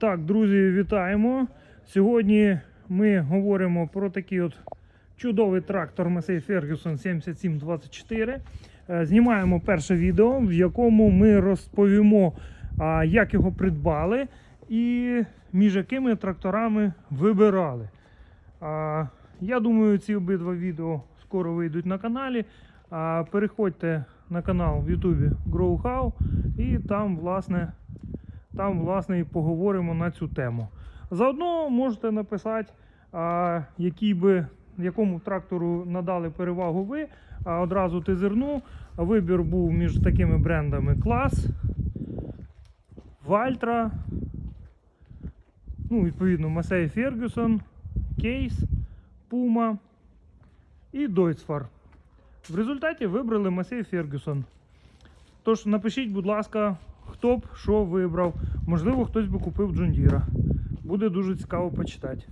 Так, друзі, вітаємо. Сьогодні ми говоримо про такий от чудовий трактор Massey Ferguson 7724. Е, Знімаємо перше відео, в якому ми розповімо, як його придбали і між якими тракторами вибирали. Я думаю, ці обидва відео скоро вийдуть на каналі. Переходьте на канал в Ютубі GrowHow і там, власне, там, власне, і поговоримо на цю тему. Заодно можете написати, який би, якому трактору надали перевагу ви. А одразу тизерну. Вибір був між такими брендами Клас, Вальтра, ну, відповідно, Massey Ferguson, Кейс, Puma і Deutzfahr. В результаті вибрали Massey Ferguson. Тож напишіть, будь ласка, хто б що вибрав. Можливо, хтось би купив Джундіра. Буде дуже цікаво почитати.